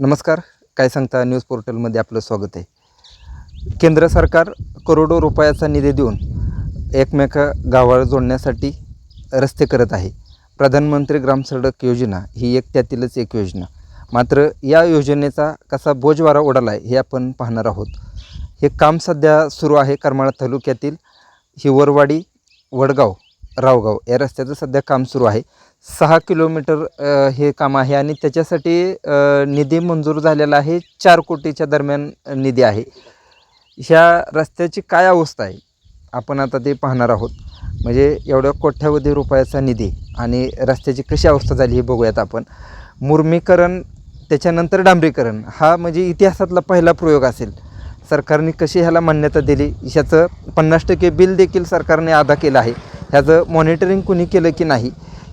नमस्कार. काय सांगता न्यूज पोर्टलमध्ये आपलं स्वागत आहे. केंद्र सरकार करोडो रुपयाचा निधी देऊन एकमेका गावाला जोडण्यासाठी रस्ते करत आहे. प्रधानमंत्री ग्रामसडक योजना ही एक त्यातीलच एक योजना. मात्र या योजनेचा कसा बोजवारा उडाला आहे हे आपण पाहणार आहोत. हे काम सध्या सुरू आहे करमाळा तालुक्यातील हिवरवाडी वडगाव रावगाव या रस्त्याचं सध्या काम सुरू आहे. सहा किलोमीटर अ, हे काम आहे आणि त्याच्यासाठी अ, निधी मंजूर झालेला आहे. चार कोटीच्या दरम्यान निधी आहे. ह्या रस्त्याची काय अवस्था आहे? आपण आता ते पाहणार आहोत. म्हणजे एवढ्या कोट्यावधी रुपयाचा निधी आणि रस्त्याची कशी अवस्था झाली हे बघूयात आपण. मुर्मीकरण त्याच्यानंतर डांबरीकरण हा म्हणजे इतिहासातला पहिला प्रयोग असेल. सरकारने कशी ह्याला मान्यता दिली? ह्याचं पन्नास टक्के बिल देखील सरकारने अदा केलं आहे. ह्याचं मॉनिटरिंग कुणी केलं की नाही?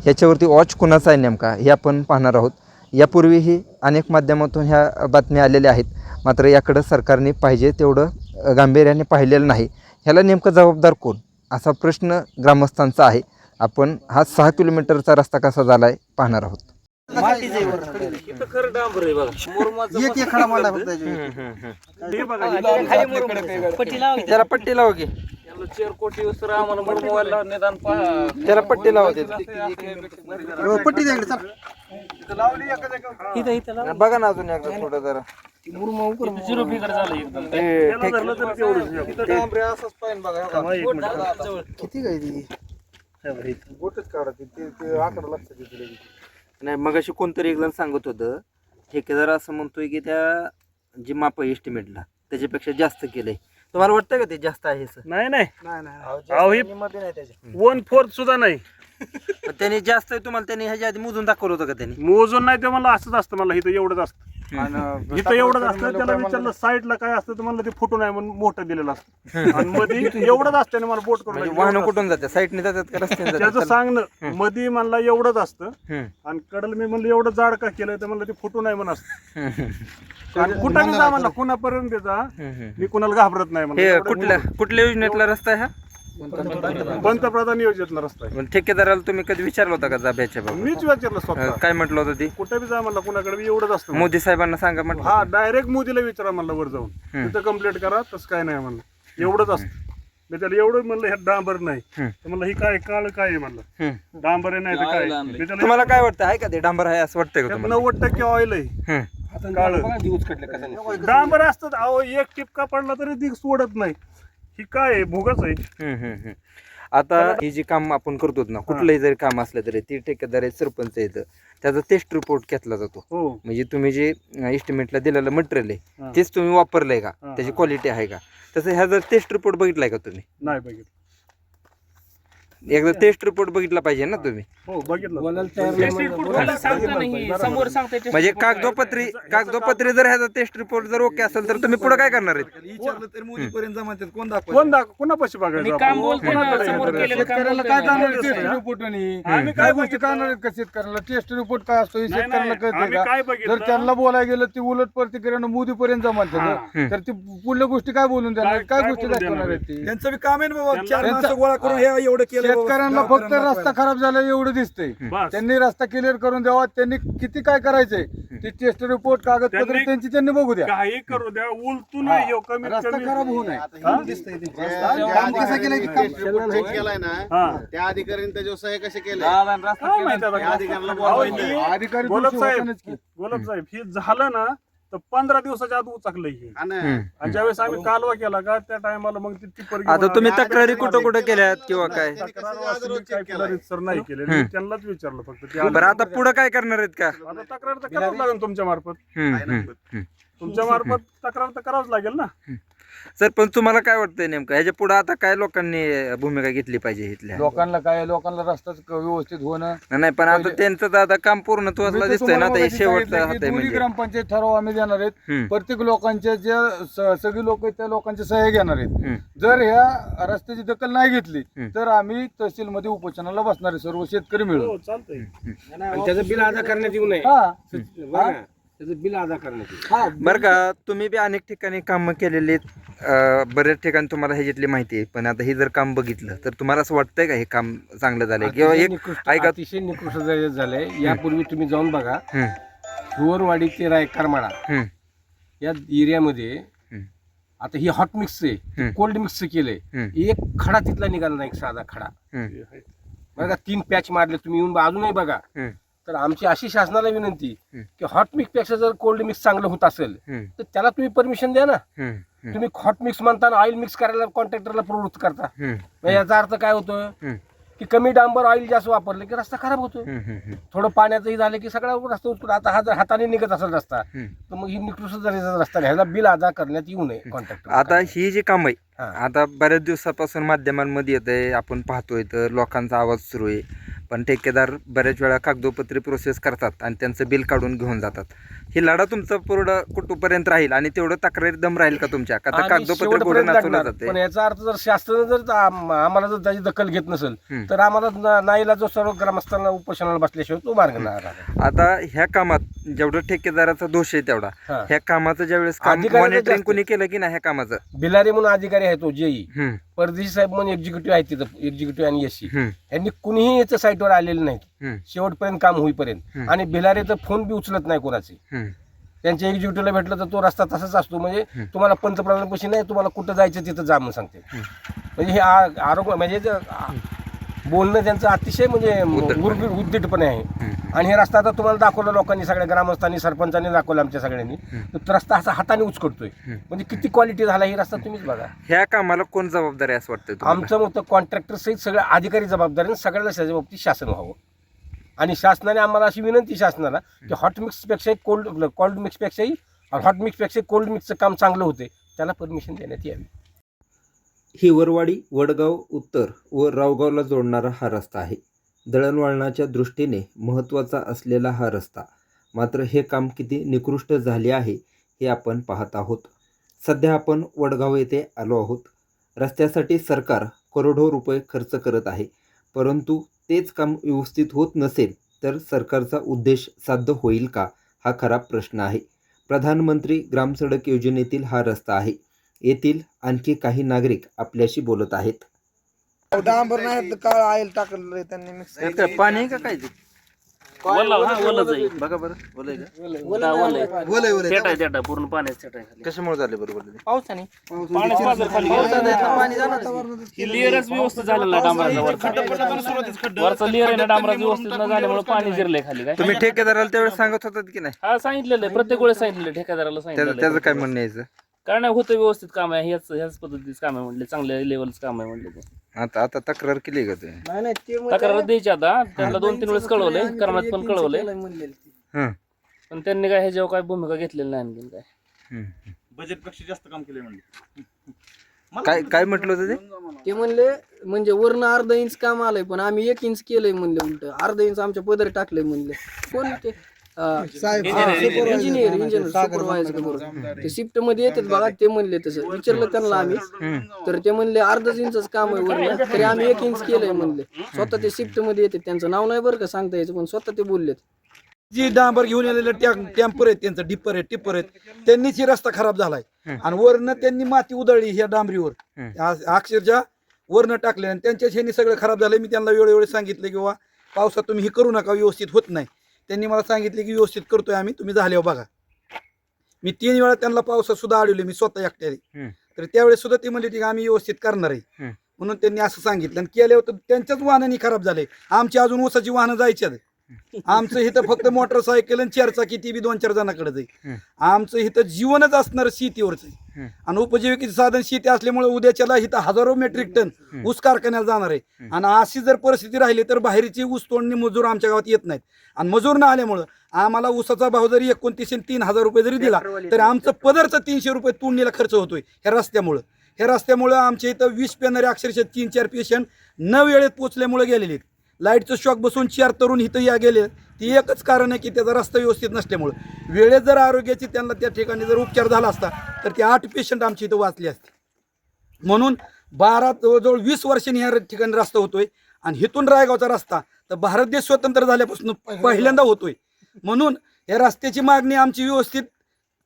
ह्याच्यावरती वॉच कुणाचा आहे नेमका हे आपण पाहणार आहोत. यापूर्वीही अनेक माध्यमातून ह्या बातम्या आलेल्या आहेत. मात्र याकडं सरकारने पाहिजे तेवढं गांभीर्याने पाहिलेलं नाही. ह्याला नेमकं जबाबदार कोण? असा प्रश्न ग्रामस्थांचा आहे. आपण हा सहा किलोमीटरचा रस्ता कसा झाला आहे पाहणार आहोत. इथं खरं डांबर आहे बघा मुरमाचं एक एक खडा मांडा फक्त हे बघा. त्याला पट्टी लावा की. कोटी आम्हाला निदान त्याला पट्टी लावा पट्टी द्या इकडे, चल. बघा ना अजून एकदा थोडं जरा. झिरो फिगर झालं एकदम. हे असंच पाहिजे बघा हे. किती काय ती? बोटच काढा ते ते- ते आकडा लक्षात येते लगेच. नाही मग अशी कोणतरी एक जण सांगत होतं ठेकेदार असं म्हणतोय की त्या जी माप एस्टिमेटला त्याच्यापेक्षा जास्त केलंय. तुम्हाला वाटतं का ते जास्त आहे असं? नाही नाही. नाही नाही अहो, हे- मध्ये नाही त्याच्या वन फोर्थ सुद्धा नाही. त्यांनी जास्त तुम्हाला त्यांनी ह्याच्या आधी मोजून दाखवलं होतं का त्यांनी? मोजून नाही ते मला असंच असतं मला इथं एवढंच असतं. आणि इथं एवढंच असतं त्याला विचारलं साईडला काय असतं तर म्हणलं ते फुटून आहे म्हणून मोठं दिलेलं असतं. आणि मध्ये एवढंच असतं आणि मला बोट करून म्हणजे वाहनं कुठून जातात? साईडने जातात का रस्त्याने. त्याचं जातात सांगणं मध्ये म्हणला एवढंच असतं. हम्म. आणि कडल मी म्हणलं एवढं जाड का केलं तर म्हणलं ते फुटून आहे म्हणून असतं. हम्म, आणि कुठं जा म्हणला कुणापर्यंत जा हम्म. मी कुणाला घाबरत नाही म्हणलं. हे एवढं कुठल्या कुठल्या योजनेतला रस्ता आहे हा? पंतप्रधान. योजनेतला रस्ता आहे. मग ठेकेदाराला तुम्ही कधी विचारलं होता का जाब्याच्या बाबा मीच विचारलं स्वतः. काय म्हटलं होतं ती? कुठे बी जा म्हणला कुणाकडे बी एवढंच असतं. मोदी साहेबांना सांगा म्हटलं हा डायरेक्ट मोदीला विचारा म्हणलं वर जाऊन. तिथं कंप्लीट करा तसं काय नाही म्हणलं. एवढंच असतं. मी त्याला एवढं म्हणलं हे डांबर नाही. तर म्हणलं ही काय काळ काय आहे? म्हणलं. डांबर आहे नाही तर काय? मी त्याला तुम्हाला काय वाटतं? आहे का ते डांबर आहे असं वाटतंय का त्यात तुम्हाला? नव्वद टक्के ऑइल आहे. काळ. डांबर असतात. अहो एक टिपका पडला तरी ती सोडत नाही. ही काय आहे? भुगच आहे. हम्म, हम्म, हम्म. आता ही जी काम आपण करतो ना कुठलंही जरी काम असलं तरी ती ठेकेदार आहे सरपंच येतं त्याचा टेस्ट रिपोर्ट घेतला जातो. हो. म्हणजे तुम्ही जे एस्टिमेटला दिलेलं मटेरियल हा. आहे तेच तुम्ही वापरलंय का? हा, त्याची हा. क्वालिटी आहे का? तसं ह्या जर टेस्ट रिपोर्ट बघितलाय का तुम्ही? नाही बघितलं. एकदा टेस्ट रिपोर्ट बघितला पाहिजे ना तुम्ही? हो बघितलं. म्हणजे कागदोपत्री कागदोपत्री जर ह्याचा टेस्ट रिपोर्ट जर ओके असेल तर तुम्ही पुढे काय करणार आहेत? विचारलं तर मोदीपर्यंत जमानतात कोण दाखवा कोण दाख कोणापाशी बघायचं? आपण? काम बोलतोय ना, कोणाकडे समोर interest केलेलं आहे? काम शेतकऱ्याला बोलतोय काय. जाणार टेस्ट रिपोर्ट आणि आम्ही काय गोष्टी का शेतकऱ्याला? टेस्ट रिपोर्ट काय असतो हे शेतकऱ्याला नाही, कळतंय आम्ही का? काय जर त्यांना बोलायला गेलं ती उलट प्रतिक्रियानं मोदीपर्यंत जमात हा. तर ती पुढल्या गोष्टी काय बोलून देणार? काय- गोष्टी दाखवणार आहेत ती? त्यांचं काम आहे ना बाबा चार माणसं गोळा करून हे एवढं केलं. शेतकऱ्यांना फक्त रस्ता खराब झाला एवढं दिसतंय. बस. त्यांनी रस्ता क्लिअर करून द्यावा त्यांनी किती काय करायचंय? ती टेस्ट रिपोर्ट कागदपत्र त्यांनी- त्यांची त्यांनी बघू द्या. काही करू द्या उलटू नये ह्यो कमीत रस्ता कमी खराब होऊ नये. काम कसं केलंय की काम- चेक केलाय ना हा. त्या अधिकाऱ्यांनी त्याच्यावर सह्या कसे केले काय माहिती आता त्या अधिकाऱ्याला अहो, बोलवायचं. ही- अधिकारी गोलब साहेब होतानाच की. गोलब साहेब हे झालं ना तर पंधरा दिवसाच्या आत उचाकलं हे. आणि ज्यावेळेस आम्ही कालवा केला का त्या टायमाला मग ती टिप्पर घेऊन आता तुम्ही. तक्रारी कुठं कुठं केल्यात किंवा काय? तक्रार वाचली, काय केलं रीतसर नाही केले मी त्यांनाच विचारलं फक्त. ते आले. बरं आता पुढे काय करणार आहेत का? आता तक्रार तर करावंच लागेल तुमच्या मार्फत. हम्म, हम्म, हम्म. तुमच्या मार्फत तक्रार तर करावंच लागेल ना. सर पण तुम्हाला काय वाटतंय नेमकं? ह्याच्या पुढे आता काय लोकांनी भूमिका घेतली पाहिजे इथल्या? लोकांना काय लोकांना रस्ताच व्यवस्थित होणं. नाही पण आता त्यांचं तर आता काम पूर्णत्वाला दिसतंय ना आता हे शेवटचं सांगितलं हात की आहे दोन्ही म्हणजे. ग्रामपंचायत ठराव आम्ही देणार आहेत. प्रत्येक लोकांच्या ज्या स- सगळी लोक आहेत त्या लोकांच्या सह्या घेणार आहेत. जर ह्या रस्त्याची दखल नाही घेतली हम्म. तर आम्ही तहसीलमध्ये उपोषणाला बसणार आहे सर्व शेतकरी मिळून. हो त्याचं बिल अदा करण्यात येऊ नये. हा. बघा, त्याचं बिल अदा करण्यात हा बरं का तुम्ही बी अनेक ठिकाणी कामं केलेली आहेत. अं, बऱ्याच ठिकाणी तुम्हाला ह्याच्यातली माहिती आहे पण आता हे जर काम बघितलं तर तुम्हाला असं वाटतंय का हे काम चांगलं झालंय किंवा अतिशय एक निकृष्ट- ऐका अतिशय निकृष्ट झाले- झालंय यापूर्वी तुम्ही जाऊन बघा हम्म, हिवरवाडी ते राय करमाळा. या एरियामध्ये. आता ही हॉट मिक्स आहे हम्म. कोल्ड मिक्स केलंय. एक खडा तिथला निघाला नाही एक साधा खडा. बघा तीन पॅच मारले तुम्ही येऊन अजूनही बघा हम्म. तर आमची अशी शासनाला विनंती. की हॉट मिक्सपेक्षा जर कोल्ड मिक्स चांगलं होत असेल. तर त्याला तुम्ही परमिशन द्या ना. तुम्ही हॉट मिक्स म्हणताना ऑइल मिक्स करायला कॉन्ट्रॅक्टरला प्रवृत्त करता. मग याचा अर्थ काय होतो हम्म. की कमी डांबर ऑइल जास्त वापरलं की रस्ता खराब होतो. थोडं पाण्याचंही झालं की सगळा रस्ता उचलून आता हा जर हाताने निघत असेल रस्ता. तर मग ही निकृष्ट दर्जाचा रस्ता नाही ह्याला बिल अदा करण्यात येऊ नये कॉन्ट्रॅक्टर आता ही जी काम आहे. आता बऱ्याच दिवसापासून माध्यमांमध्ये येत आहे आपण पाहतोय तर लोकांचा आवाज सुरू आहे पण ठेकेदार बऱ्याच वेळा कागदोपत्री प्रोसेस करतात आणि त्यांचं बिल काढून घेऊन जातात. ही लढा तुमचा पूर्ण कुठपर्यंत राहील आणि तेवढं तक्रारी दम राहील का तुमच्या का कागदोपत्र शेवटपर्यंत गोडं नाचवलं लढणार. जाते पण याचा अर्थ जर शास्त्रानं जर आम- आम्हाला जर त्याची दखल घेत नसेल हम्म. तर आम्हाला ना- नाईला जो सर्व ग्रामस्थांना उपोषणाला बसल्याशिवाय तो मार्ग नाही राहणार. आता ह्या कामात जेवढं ठेकेदाराचा दोष आहे तेवढा हा. ह्या कामाचं ज्यावेळेस काम अधिकाऱ्याचं मॉनिटरिंग जास्त. कोणी केलं की नाही ह्या कामाचं बिलारी म्हणून अधिकारी आहे तो जेई हम्म. परदेशी साहेब म्हणून एक्झिक्युटिव्ह आहेत तिथं एक्झिक्युटिव्ह आणि एससी हम्म. यांनी कुणीही याच्या साईटवर आलेले हम्म. शेवटपर्यंत काम होईपर्यंत. आणि तर फोन बी उचलत नाही कोणाचे. त्यांच्या एक्झिक्युटिव्हला भेटलं तर तो रस्ता तसाच असतो म्हणजे. तुम्हाला पंतप्रधानापाशी नाही तुम्हाला कुठं जायचं तिथं जा म्हणून सांगते म्हणजे हे आ- आरोग्य म्हणजे बोलणं त्यांचं अतिशय म्हणजे उद्धटपणे आहे. आणि हे रस्ता आता तुम्हाला दाखवला लोकांनी सगळ्या ग्रामस्थांनी सरपंचांनी दाखवला आमच्या सगळ्यांनी. तर रस्ता असा हाताने उचकटतोय. म्हणजे किती क्वालिटी झाला ही रस्ता तुम्हीच बघा ह्या कामाला कोण जबाबदारी असं वाटतं? आमचं मत कॉन्ट्रॅक्टर सहित सगळे अधिकारी जबाबदारी सगळ्याला बाबतीत शासन व्हावं आणि शासनाने आम्हाला अशी विनंती शासनाला की हॉट मिक्सपेक्षाही कोल्ड कोल्ड मिक्सपेक्षाही हॉट मिक्सपेक्षा कोल्ड मिक्सचं काम चांगलं होते. त्याला परमिशन देण्यात यावी. हिवरवाडी वडगाव उत्तर व रावगावला जोडणारा हा रस्ता आहे. दळणवळणाच्या दृष्टीने महत्त्वाचा असलेला हा रस्ता. मात्र हे काम किती निकृष्ट झाले आहे हे आपण पाहत आहोत. सध्या आपण वडगाव येथे आलो आहोत. रस्त्यासाठी सरकार करोडो रुपये खर्च करत आहे. परंतु तेच काम व्यवस्थित होत नसेल तर सरकारचा उद्देश साध्य होईल का? हा खरा प्रश्न आहे. प्रधानमंत्री ग्रामसडक योजनेतील हा रस्ता आहे. येथील आणखी काही नागरिक आपल्याशी बोलत आहेत. डांबर नाही काळ आईल टाकलेलं त्यांनी मिक्स पाणी आहे का काय? बघा बरं का? आहे पूर्ण पाण्यात थेट आहे खाली. कशामुळे झाले बरोबर पाण्यात पाझर खाली ही लेअरच व्यवस्थित झालेला आहे डांबराचा वरचा वरचा लेअर आहे ना डांबराचा व्यवस्थित न झाल्यामुळे पाणी. जिरलंय खाली काय? तुम्ही ठेकेदाराला त्यावेळेस सांगत होतात की नाही? हा सांगितलेलं आहे. प्रत्येक वेळेस सांगितलेलं आहे, ठेकेदाराला त्याचं सांगितलेलं त्याचं. काय म्हणणं यायचं कारण नाही होतं व्यवस्थित काम आहे. ह्याच ह्याच पद्धतीचं काम आहे म्हणले. चांगल्या लेवलचं काम आहे म्हणले ते. आता आता तक्रार केली का तुम्ही नाही नाही ते तक्रार द्यायची आता. त्यांना दोन तीन वेळेस कळवलंय. करण्यात पण कळवलंय. हं. पण त्यांनी काय ह्याच्यावर काय भूमिका घेतलेली नाही आणखीन काय. हं. बजेटपेक्षा जास्त काम केलंय म्हणले. काय काय म्हटलं होतं ते? ते म्हणले म्हणजे वरनं अर्धा इंच काम आलंय पण आम्ही एक इंच केलंय म्हणले उलट. अर्धा इंच आमच्या पदर टाकलंय म्हणले. कोण ते? इंजिनियर इंजिनियर सुपरवायझर करून. ते शिफ्टमध्ये येतात बघा ते म्हणले तसं. विचारलं त्यांना आम्ही. तर ते म्हणले अर्धाच इंचच काम आहे वरनं तरी आम्ही एक इंच केलंय म्हणले. स्वतः ते शिफ्टमध्ये येतात त्यांचं नाव नाही बरं का सांगता यायचं पण स्वतः ते बोललेत. जी डांबर घेऊन आलेले टॅम्पर आहेत त्यांचं डिप्पर आहेत टिप्पर आहेत. त्यांनीच ही रस्ता खराब झालाय. आणि वरनं त्यांनी माती उधळली ह्या डांबरीवर. अक्षरशः वरनं टाकले आणि त्यांच्या ह्यांनी सगळं खराब झालंय. मी त्यांना वेळोवेळी सांगितलं की बाबा पावसात तुम्ही हे करू नका व्यवस्थित होत नाही. त्यांनी मला सांगितले की व्यवस्थित करतोय आम्ही तुम्ही झाल्यावर बघा. मी तीन वेळा त्यांना पावसात सुद्धा अडवले मी स्वतः एकट्याने. तर त्यावेळेस सुद्धा ती म्हणली की आम्ही व्यवस्थित करणार आहे. म्हणून त्यांनी असं सांगितलं आणि केल्यावर त्यांच्याच वाहनांनी खराब झाले. आमची अजून ऊसाची वाहनं जायच्यात आमचं इथं फक्त मोटरसायकल आणि चारचाकी ती बी दोन चार जणांकडे जाईल. आमचं इथं जीवनच असणार शेतीवरच. आहे आणि उपजीविकेचे साधन शेती असल्यामुळे उद्याच्याला इथं हजारो मेट्रिक टन. ऊस कारखान्याला जाणार आहे. आणि अशी जर परिस्थिती राहिली तर बाहेरची ऊस तोडणी मजूर आमच्या गावात येत नाहीत आणि मजूर न आल्यामुळं आम्हाला ऊसाचा भाव जरी एकोणतीसशे तीन हजार रुपये जरी दिला तर आमचं पदरचं तीनशे रुपये तोडणीला खर्च होतोय ह्या रस्त्यामुळं ह्या रस्त्यामुळं आमच्या इथं वीस पेनारे अक्षरशः तीन चार पेशंट न वेळेत पोचल्यामुळे गेलेले आहेत लाईटचं शॉक बसून चार तरुण इथं या गेले. ती एकच कारण आहे की त्याचा रस्ता व्यवस्थित नसल्यामुळं. वेळेत जर आरोग्याची त्यांना त्या ठिकाणी जर उपचार झाला असता तर ते आठ पेशंट आमची इथं वाचले असते. म्हणून बारा जवळजवळ वीस वर्षांनी ह्या ठिकाणी रस्ता होतोय. आणि हिथून रायगावचा रस्ता तर भारत देश स्वतंत्र झाल्यापासून पहिल्यांदा होतोय. म्हणून या रस्त्याची मागणी आमची व्यवस्थित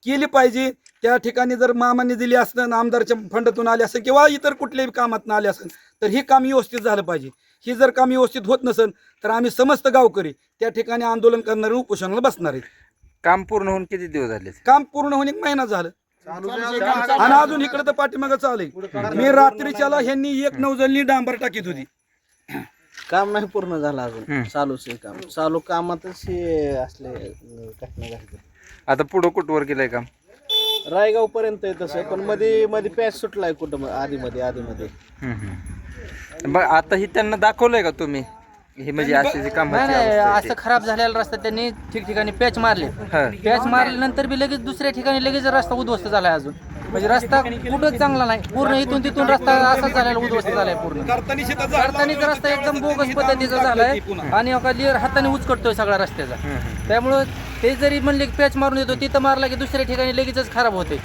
केली पाहिजे. त्या ठिकाणी जर मामाने दिली असतं आमदारच्या फंडातून आले असेल किंवा इतर कुठल्याही कामातून आले असेल तर हे काम व्यवस्थित झालं पाहिजे. ही जर काम व्यवस्थित होत नसेल तर आम्ही समस्त गावकरी त्या ठिकाणी आंदोलन करणारे उपोषणाला बसणार आहे. काम पूर्ण होऊन किती दिवस झाले? काम पूर्ण होऊन एक महिना झालं. आणि अजून इकडे तर पाठीमागं चालू आहे. मी रात्रीच्याला ह्यांनी एक नवजलनी डांबर टाकीत होती. काम नाही पूर्ण झालं. अजून. चालूच आहे काम. चालू कामातच हे असले आता पुढं कुठवर गेलंय काम? रायगाव पर्यंत आहे तसं पण मध्ये मध्ये पॅच सुटलाय कुठं? आधी मध्ये आधी मध्ये बघ आता ही त्यांना दाखवलंय का तुम्ही? हे म्हणजे असे जे काम नाही नाही असं खराब झालेला रस्ता त्यांनी ठिकठिकाणी पॅच मारले. पॅच मारल्यानंतर बी लगेच दुसऱ्या ठिकाणी लगेच रस्ता उद्ध्वस्त झालाय अजून. म्हणजे रस्ता कुठंच चांगला नाही. पूर्ण इथून तिथून रस्ता असाच झालेला उद्ध्वस्त झालाय पूर्ण. करताना शेतात झाड अडचणीचा रस्ता एकदम बोगस पद्धतीचा झालाय. आणि एका लिअर हाताने उचकटतोय सगळा रस्त्याचा. त्यामुळं ते जरी म्हणले की पॅच मारून येतो तिथं मारला की दुसऱ्या ठिकाणी लगेचच खराब होते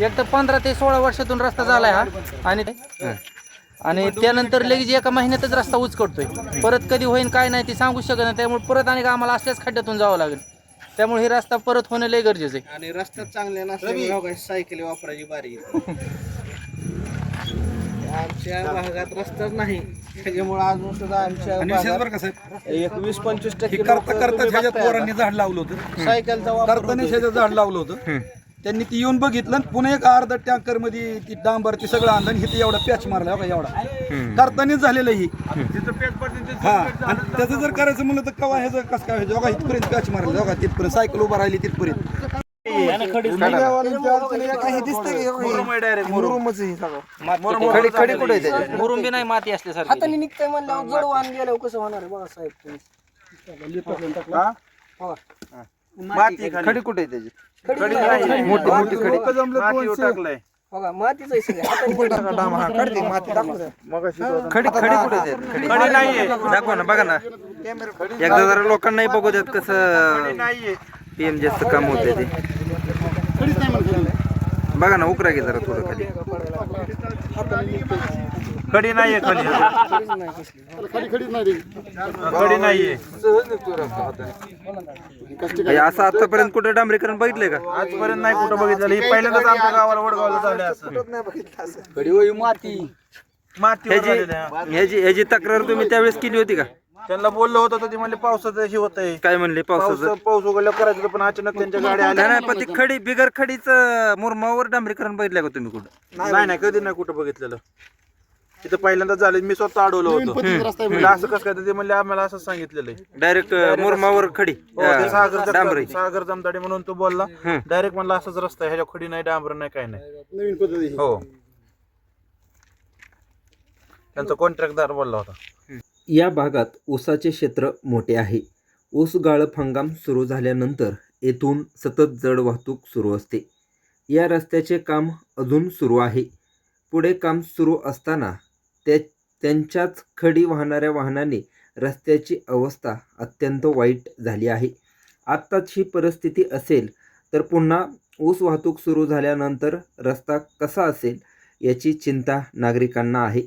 एक तर पंधरा ते सोळा वर्षातून रस्ता झालाय हा. आणि आणि त्यानंतर लगेच एका महिन्यातच रस्ता उचकटतोय परत कधी होईल काय नाही ते सांगू शकत नाही. त्यामुळे परत आणि आम्हाला असल्याच खड्ड्यातून जावं लागेल. त्यामुळे हे रस्ता परत होणं लय गरजेचं आहे. आणि रस्ता चांगले नसल्यामुळे सायकली वापरायची बारी येते. आमच्या भागात रस्ताच नाही. त्याच्यामुळे अजून सुद्धा आमच्या आणि विशेष भागात बरं का साहेब? एक वीस पंचवीस हे टक्के करता लोकं करता तुम्ही ह्याच्यात बघताय पोरांनी आता. झाड लावलं होतं. सायकलचा वापर करताना होतोय. शेतात झाड लावलं होतं. त्यांनी ती येऊन बघितलं आणि पुन्हा एक अर्धा टँकरमध्ये ती डांबर ती सगळं आणलं आणि इथे एवढा पॅच मारला का एवढा. करतानाच झालेलं ही. तिथं पेच पडते ते हा आणि त्याचं जर करायचं म्हणलं तर कवा ह्याचं कसं काय बघा इथपर्यंत पॅच मारलं बघा तिथपर्यंत. सायकल उभा राहिली तिथपर्यंत. खडी कुठे नाही माती असल्यासारखी हाताने निघतंय म्हणल्यावर जड वाहन गेल्यावर कसं होणार आहे बघा साहेब तुम्ही. खडी कुठे आहे त्याची? खडी नाही. मोठी मोठी खडी. बघा मातीच आहे सगळं. हाताने खडी खडी कुठे आहे त्याची? खडी दाखवा ना बघा ना. एकदा जरा लोकांनाही बघू देत कसं पीएमजेचं काम होतंय ते. बघा ना उकरा घे जरा थोडं खाली. खडी नाहीये खाली. खडी नाहीये. हे असं आतापर्यंत कुठे डांबरीकरण बघितलंय का? आजपर्यंत नाही कुठं बघितलं हे पहिल्यांदाच आमच्या गावाला वडगावला झालं असं. माती. ह्याची ह्याची ह्याची तक्रार तुम्ही त्यावेळेस केली होती का? त्यांना बोललो होतं तर ते म्हणले पावसाचं हे होतंय. काय म्हणले पावसाचं? पाऊस पाऊस उघडल्यावर करायचं होतं, पण अचानक त्यांच्या गाड्या नाही आल्या. नाही पण ती खडी बिगर खडीच मुरमावर डांबरीकरण बघितलंय का तुम्ही कुठं? नाही नाही कधी नाही कुठं बघितलेलं. तिथं पहिल्यांदाच झालं मी स्वतः अडवलं होतं. म्हणलं असं कसं काय तर ते म्हणले आम्हाला असंच सांगितलेलं आहे. डायरेक्ट मुरमावर खडी हो, ते सागर डांबरी. सागर जमताडे म्हणून तो बोलला. डायरेक्ट म्हणला असंच रस्ता आहे ह्याच्या खडी नाही डांबर नाही काय नाही. नवीन पद्धती हो. त्यांचा कॉन्ट्रॅक्टदार बोलला होता. या भागात ऊसाचे क्षेत्र मोठे आहे. ऊस गाळप हंगाम सुरू झाल्यानंतर येथून सतत जड वाहतूक सुरू असते. या रस्त्याचे काम अजून सुरू आहे. पुढे काम सुरू असताना त्या त्यांच्याच खडी वाहणाऱ्या वाहनाने रस्त्याची अवस्था अत्यंत वाईट झाली आहे. आत्ताच ही परिस्थिती असेल तर पुन्हा ऊस वाहतूक सुरू झाल्यानंतर रस्ता कसा असेल याची चिंता नागरिकांना आहे.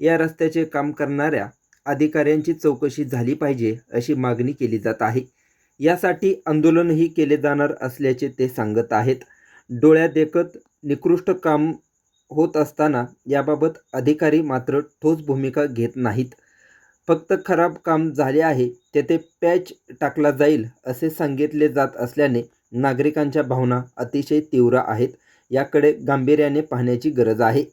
या रस्त्याचे काम करणाऱ्या अधिकाऱ्यांची चौकशी झाली पाहिजे अशी मागणी केली जात आहे. यासाठी आंदोलनही केले जाणार असल्याचे ते सांगत आहेत. डोळ्यादेखत निकृष्ट काम होत असताना याबाबत अधिकारी मात्र ठोस भूमिका घेत नाहीत. फक्त खराब काम झाले आहे तेथे पॅच टाकला जाईल असे सांगितले जात असल्याने नागरिकांच्या भावना अतिशय तीव्र आहेत. याकडे गांभीर्याने पाहण्याची गरज आहे.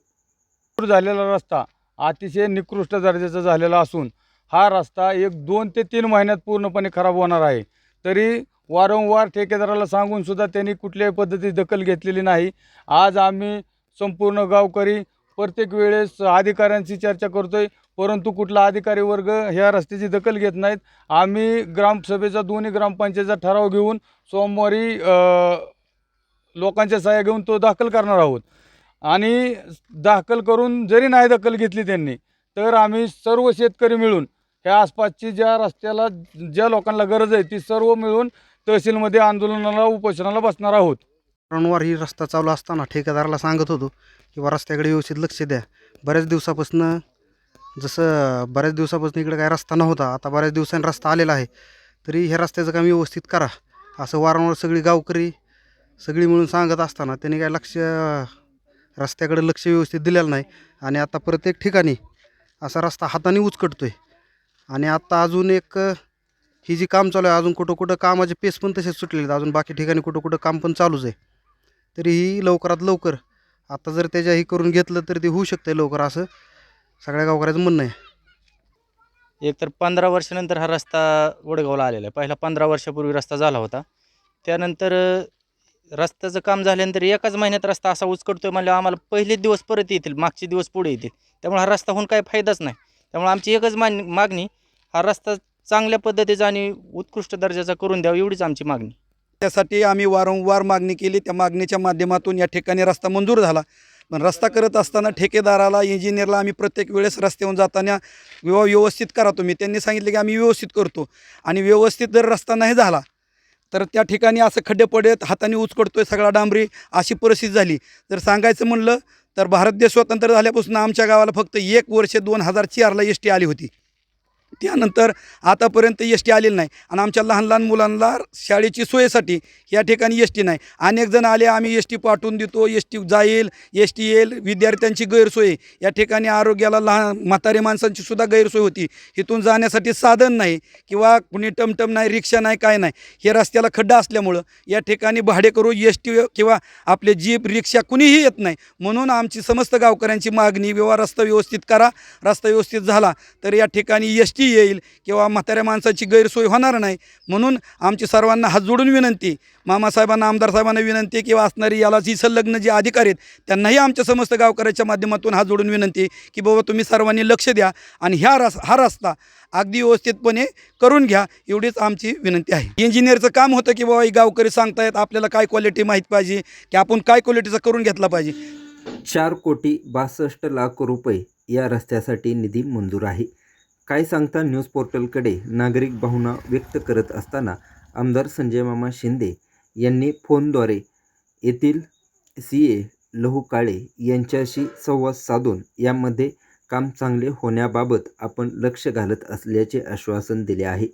झालेला रस्ता अतिशय निकृष्ट दर्जाचा झालेला असून हा रस्ता एक दोन ते तीन महिन्यात पूर्णपणे खराब होणार आहे. तरी वारंवार ठेकेदाराला सांगूनसुद्धा त्यांनी कुठल्याही पद्धती दखल घेतलेली नाही. आज आम्ही संपूर्ण गावकरी प्रत्येक वेळेस अधिकाऱ्यांशी चर्चा करतो आहे परंतु कुठला अधिकारी वर्ग ह्या रस्त्याची दखल घेत नाहीत. आम्ही ग्रामसभेचा दोन्ही ग्रामपंचायतचा ठराव घेऊन सोमवारी लोकांच्या सहाय्या घेऊन तो दाखल करणार आहोत. आणि दाखल करून जरी नाही दखल घेतली त्यांनी तर आम्ही सर्व शेतकरी मिळून ह्या आसपासची ज्या रस्त्याला ज्या लोकांना गरज आहे ती सर्व मिळून तहसीलमध्ये आंदोलनाला उपोषणाला बसणार आहोत. वारंवार ही रस्ता चालू असताना ठेकेदाराला सांगत होतो किंवा रस्त्याकडे व्यवस्थित लक्ष द्या. बऱ्याच दिवसापासून जसं बऱ्याच दिवसापासून इकडे काय रस्ता नव्हता आता बऱ्याच दिवसांनी रस्ता आलेला आहे. तरी ह्या रस्त्याचं काम व्यवस्थित करा. असं वारंवार सगळी गावकरी सगळी मिळून सांगत असताना त्यांनी काय लक्ष रस्त्याकडे लक्ष व्यवस्थित दिलेलं नाही. आणि आता प्रत्येक ठिकाणी असा रस्ता हाताने उचकटतो आहे आणि आत्ता अजून एक ही जी काम चालू आहे अजून कुठं कुठं कामाचे पेस पण तसेच सुटलेले आहेत. अजून बाकी ठिकाणी कुठं कुठं काम पण चालूच आहे. तरी ही लवकरात लवकर आता जर त्याच्या ही करून घेतलं तर ते होऊ शकतं लवकर असं सगळ्या गावकऱ्याचं म्हणणं आहे. एक तर पंधरा वर्षानंतर हा रस्ता वडगावला आलेला आहे. पहिला पंधरा वर्षापूर्वी रस्ता झाला होता. त्यानंतर रस्त्याचं काम झाल्यानंतर एकाच महिन्यात रस्ता असा उचकडतोय म्हणल्यावर आम्हाला पहिले दिवस परत येतील मागचे दिवस पुढे येतील. त्यामुळे हा रस्ता होऊन काही फायदाच नाही. त्यामुळे आमची एकच मान मागणी हा रस्ता चांगल्या पद्धतीचा आणि उत्कृष्ट दर्जाचा करून द्यावा एवढीच आमची मागणी. त्यासाठी आम्ही वारंवार मागणी केली. त्या मागणीच्या माध्यमातून या ठिकाणी रस्ता मंजूर झाला. पण रस्ता करत असताना ठेकेदाराला इंजिनियरला आम्ही प्रत्येक वेळेस रस्त्यावरून जाताना व्यव व्यवस्थित करा तुम्ही. त्यांनी सांगितलं की आम्ही व्यवस्थित करतो. आणि व्यवस्थित जर रस्ता नाही झाला तर त्या ठिकाणी असं खड्डे पडत हाताने उचकडतोय सगळा डांबरी अशी परिस्थिती झाली. जर सांगायचं म्हणलं तर भारत देश स्वतंत्र झाल्यापासून आमच्या गावाला फक्त एक वर्ष दोन हजार चारला एस टी आली होती. त्यानंतर आतापर्यंत एस टी आलेली नाही. आणि आमच्या लहान लहान मुलांना शाळेची सोयीसाठी या ठिकाणी एस टी नाही. अनेक जण आले आम्ही एस टी पाठवून देतो एस टी जाईल एस टी येईल. विद्यार्थ्यांची गैरसोय. या ठिकाणी आरोग्याला लहान म्हातारे माणसांची सुद्धा गैरसोय होती. इथून जाण्यासाठी साधन नाही किंवा कुणी टमटम नाही रिक्षा नाही काय नाही. हे रस्त्याला खड्डा असल्यामुळं या ठिकाणी भाडे करू एस टी किंवा आपले जीप रिक्षा कुणीही येत नाही. म्हणून आमची समस्त गावकऱ्यांची मागणी व्यवहार रस्ता व्यवस्थित करा. रस्ता व्यवस्थित झाला तर या ठिकाणी एस टी येईल किंवा म्हाताऱ्या माणसाची गैरसोय होणार नाही. म्हणून आमची सर्वांना हात जोडून विनंती मामासाहेबांना आमदार साहेबांना विनंती किंवा असणारी याला जी संलग्न जे अधिकारी आहेत त्यांनाही आमच्या समस्त गावकऱ्याच्या माध्यमातून हात जोडून विनंती की बाबा तुम्ही सर्वांनी लक्ष द्या आणि ह्या रस हा रस्ता अगदी व्यवस्थितपणे करून घ्या एवढीच आमची विनंती आहे. इंजिनियरचं काम होतं की बाबा ही गावकरी सांगतायत आपल्याला काय क्वालिटी माहीत पाहिजे की आपण काय क्वालिटीचा करून घेतला पाहिजे. चार कोटी बासष्ट लाख रुपये या रस्त्यासाठी निधी मंजूर आहे. काय सांगता न्यूज पोर्टलकडे नागरिक भावना व्यक्त करत असताना आमदार संजय मामा शिंदे यांनी फोनद्वारे येथील सी ए लहू काळे यांच्याशी संवाद साधून यामध्ये काम चांगले होण्याबाबत आपण लक्ष घालत असल्याचे आश्वासन दिले आहे.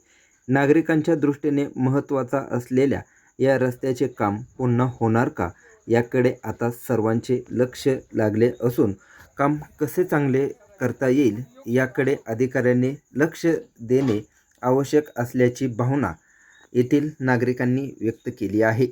नागरिकांच्या दृष्टीने महत्त्वाचा असलेल्या या रस्त्याचे काम पुन्हा होणार का याकडे आता सर्वांचे लक्ष लागले असून काम कसे चांगले करता येईल याकडे अधिकाऱ्यांनी लक्ष देणे आवश्यक असल्याची भावना येथील नागरिकांनी व्यक्त केली आहे.